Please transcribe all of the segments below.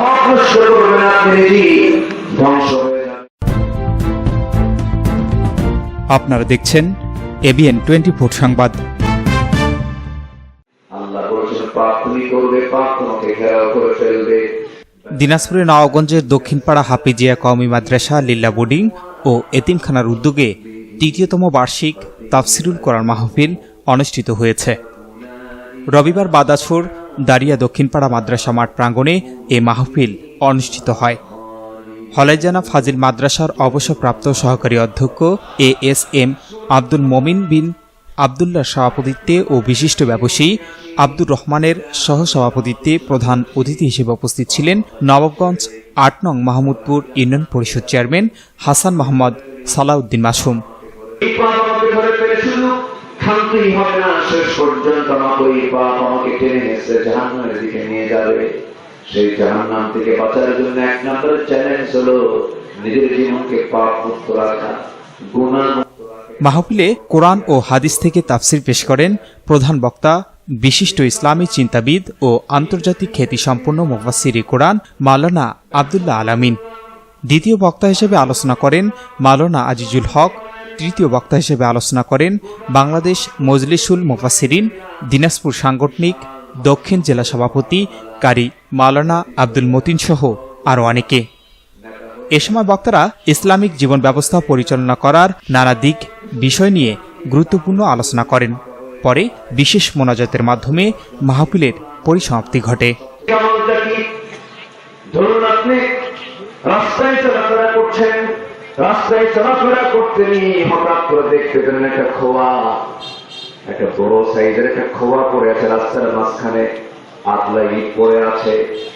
করবেন আপনি ধ্বংস হয়ে আপনারা দেখছেন এবিএন টোয়েন্টি ফোর সংবাদ দিনাজপুরের নওয়াগঞ্জের দক্ষিণপাড়া হাফিজিয়া কওমি মাদ্রাসা লিল্লা বোর্ডিং ও এতিমখানার উদ্যোগে তৃতীয়তম বার্ষিক তাফসিরুল কোরআন মাহফিল অনুষ্ঠিত হয়েছে। রবিবার বাদাছর দারিয়া দক্ষিণপাড়া মাদ্রাসা মাঠ প্রাঙ্গণে এ মাহফিল অনুষ্ঠিত হয়। হলাইজানা ফাজিল মাদ্রাসার অবসরপ্রাপ্ত সহকারী অধ্যক্ষ A S M Abdul Momin বিন আবদুল্লার সভাপতিত্বে ও বিশিষ্ট ব্যবসায়ী আব্দুর রহমানের সহসভাপতিত্বে প্রধান অতিথি হিসেবে উপস্থিত ছিলেন নবাবগঞ্জ আট নং মাহমুদপুর ইউনিয়ন পরিষদ চেয়ারম্যান হাসান মোহাম্মদ সালাউদ্দিন মাসুম। ক্ষান্তই হবে না। শেষ পর্যন্ত আমাকে টেনে হেসে জাহান্নামের দিকে নিয়ে যাবে। সেই জাহান্নাম থেকে বাঁচার জন্য এক নম্বর চ্যালেঞ্জ হলো নিজের জীবনকে পাপ মুক্ত রাখা। মাহফিলে কোরআন ও হাদিস থেকে তাফসির পেশ করেন প্রধান বক্তা, বিশিষ্ট ইসলামী চিন্তাবিদ ও আন্তর্জাতিক খ্যাতিসম্পন্ন মুফাসিরি কোরআন মাওলানা আবদুল্লাহ আলামিন। দ্বিতীয় বক্তা হিসেবে আলোচনা করেন মাওলানা আজিজুল হক তৃতীয় বক্তা হিসেবে আলোচনা করেন বাংলাদেশ মজলিসুল মুফাসিরিন দিনাজপুর সাংগঠনিক, দক্ষিণ জেলা সভাপতি কারি মাওলানা আব্দুল মতিন সহ আরও অনেকে। এ সময় বক্তারা ইসলামিক জীবন ব্যবস্থা পরিচালনা করার নানা দিক, বিষয় নিয়ে গুরুত্বপূর্ণ আলোচনা করেন। পরে বিশেষ মোনাজাতের মাধ্যমে মাহফিলের পরিসমাপ্তি ঘটে। ধরুন আপনি রাস্তায় চলাফেরা করছেন রাস্তায় চলাফেরা করতে নিয়ে হঠাৎ করে দেখতে পেলেন একটা খোয়া। একটা বড় সাইজের একটা খোয়া পড়ে আছে, রাস্তার মাঝখানে আতলা ইট পড়ে আছে।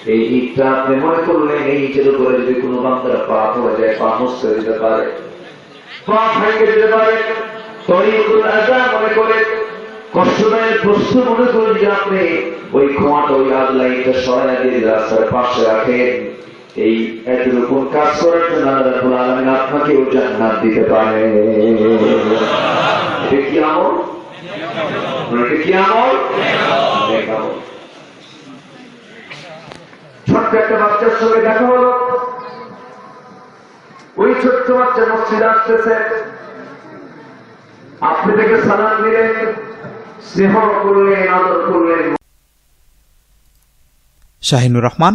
এই ইটটা আপনি মনে করলেন, এই ইটের উপরে যদি কোনো বান্দার পা পড়ে যায়, পা মুসতে দিতে পারে। পা ভেঙে দিতে পারে। তরিকুল মনে করে কষ্টদায়ের প্রশ্ন মনে করেন যে আপনি ওই খোঁয়াটা, ওই আদলাইনটা সরাই দিয়ে রাস্তার পাশে রাখেন। এই এতরকম কাজ করার জন্য আল্লাহ রাব্বুল আলামিন আপনাকেও জান্নাত দিতে পারে। কি আমল? কি আমল। ছোট্ট একটা বাচ্চার সঙ্গে দেখা ওই ছোট্ট বাচ্চা মসজিদে আসতেছে। আপনি থেকে সালাম দিলেন, স্নেহ করলেন, আদর করলেন। Shahinur Rahman